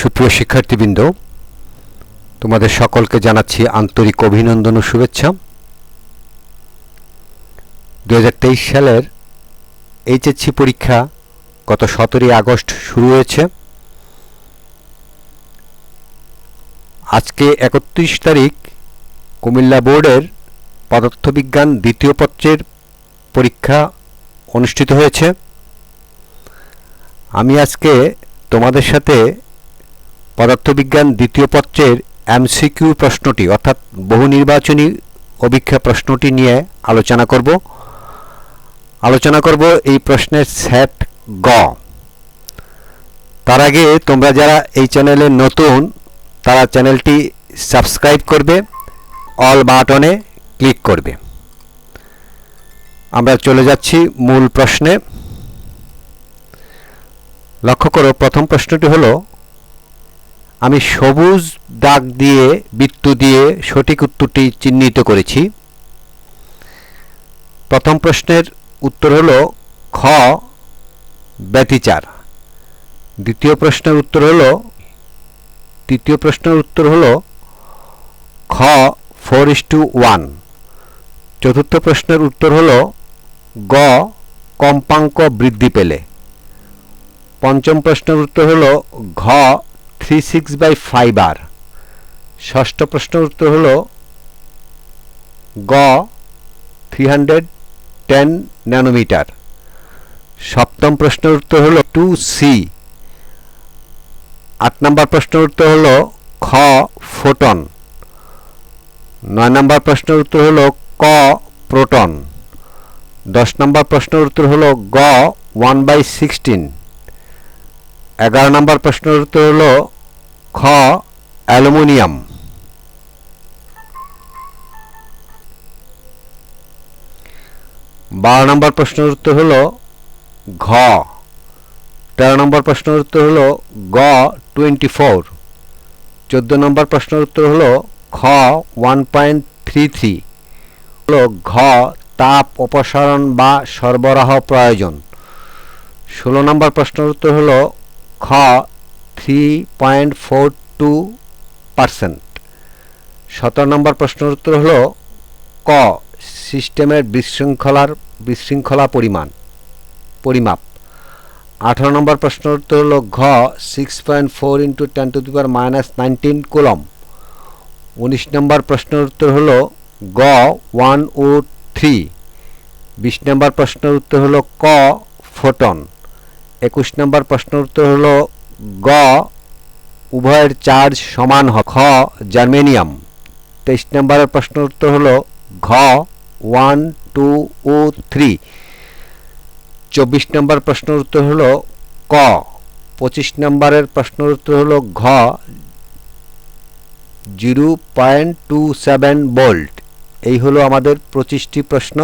সুপ্রিয় শিক্ষার্থীবৃন্দ, তোমাদের সকলকে জানাচ্ছি আন্তরিক অভিনন্দন ও শুভেচ্ছা। দু হাজার তেইশ সালের এইচএসসি পরীক্ষা গত সতেরোই আগস্ট শুরু হয়েছে। আজকে একত্রিশ তারিখ কুমিল্লা বোর্ডের পদার্থবিজ্ঞান দ্বিতীয় পত্রের পরীক্ষা অনুষ্ঠিত হয়েছে। আমি আজকে তোমাদের সাথে পদার্থবিজ্ঞান দ্বিতীয় পত্রের এমসিকিউ প্রশ্নটি, অর্থাৎ বহু নির্বাচনী অভিক্ষা প্রশ্নটি নিয়ে আলোচনা করব। আলোচনা করব এই প্রশ্নের সেট গ। তার আগে তোমরা যারা এই চ্যানেলে নতুন, তারা চ্যানেলটি সাবস্ক্রাইব করবে, অল বাটনে ক্লিক করবে। আমরা চলে যাচ্ছি মূল প্রশ্নে। লক্ষ্য করো, প্রথম প্রশ্নটি হলো আমি সবুজ দাগ দিয়ে, বৃত্ত দিয়ে সঠিক উত্তরটি চিহ্নিত করেছি। প্রথম প্রশ্নের উত্তর হলো খ, ব্যতিচার। দ্বিতীয় প্রশ্নের উত্তর হলো, তৃতীয় প্রশ্নের উত্তর হলো খ, ফোর ইস টু ওয়ান। চতুর্থ প্রশ্নের উত্তর হলো গ, কম্পাঙ্ক বৃদ্ধি পেলে। পঞ্চম প্রশ্নের উত্তর হলো ঘ থ্রি সিক্স বাই ফাইভ আর ষষ্ঠ প্রশ্নের উত্তর হলো, গ থ্রি হান্ড্রেড টেন ন্যানোমিটার সপ্তম প্রশ্নের উত্তর হলো টু সি আট নম্বর প্রশ্নের উত্তর হলো, খ ফোটন নয় নম্বর প্রশ্নের উত্তর হলো, ক প্রোটন দশ নম্বর প্রশ্নের উত্তর হলো, গ ওয়ান বাই সিক্সটিন এগারো নম্বর প্রশ্নের উত্তর হল খ, অ্যালুমিনিয়াম। বারো নম্বর প্রশ্নের উত্তর হল ঘ। তেরো নম্বর প্রশ্নের উত্তর হল গ, টোয়েন্টি ফোর। চোদ্দ নম্বর প্রশ্নের উত্তর হলো খ, ওয়ান পয়েন্ট থ্রি থ্রি। হলো ঘ, তাপ, অপসারণ বা সরবরাহ প্রয়োজন। ষোলো নম্বর প্রশ্নের উত্তর হলো খ three point four two percent সতেরো নম্বর প্রশ্নের উত্তর হলো, ক, সিস্টেমের বিশৃঙ্খলার বিশৃঙ্খলা পরিমাণ, পরিমাপ। আঠারো নম্বর প্রশ্নের উত্তর হলো, ঘ six point four into ten to the minus nineteen coulomb উনিশ নম্বর প্রশ্নের উত্তর হলো, গ ওয়ান ও থ্রি বিশ নম্বর প্রশ্নের উত্তর হলো, ক ফোটন একুশ নম্বর প্রশ্ন উত্তর হলো গ, উভয়ের চার্জ সমান হ, খ, জার্মেনিয়াম। তেইশ নম্বরের প্রশ্ন উত্তর হলো ঘ, ওয়ান, টু, ও, থ্রি। চব্বিশ নম্বর প্রশ্ন উত্তর হল ক। পঁচিশ নম্বরের প্রশ্ন উত্তর হলো ঘ, zero point two seven volt. এই হলো আমাদের পঁচিশটি প্রশ্ন।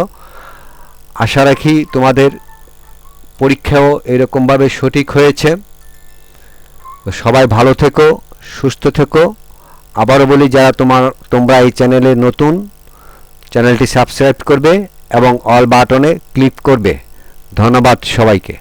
আশা রাখি তোমাদের পরীক্ষাও এরকমভাবে সঠিক হয়েছে। সবাই ভালো থেকো, সুস্থ থেকো। আবারও বলি, যারা তোমার, তোমরা এই চ্যানেলে নতুন, চ্যানেলটি সাবস্ক্রাইব করবে এবং অল বাটনে ক্লিক করবে। ধন্যবাদ সবাইকে।